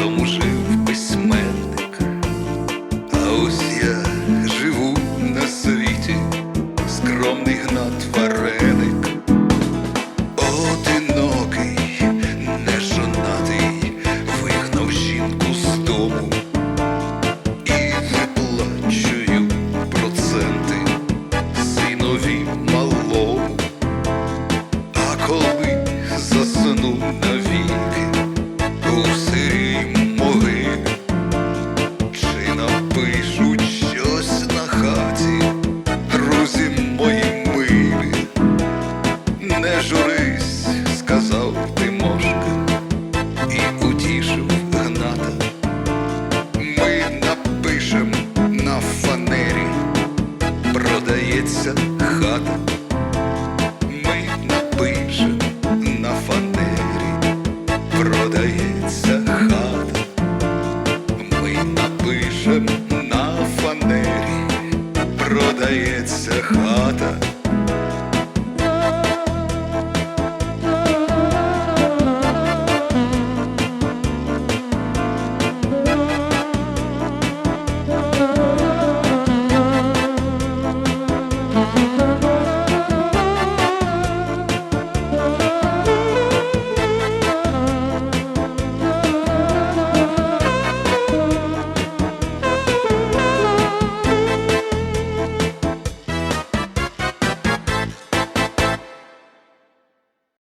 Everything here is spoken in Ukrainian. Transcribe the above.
Тому жив письменник, а ось я живу на світі, скромний гнат ворог. Борись, сказав Тимошка і утішив гната. Ми напишем на фанері, продається хата. Ми напишем на фанері, продається хата. Ми напишем на фанері, продається хата.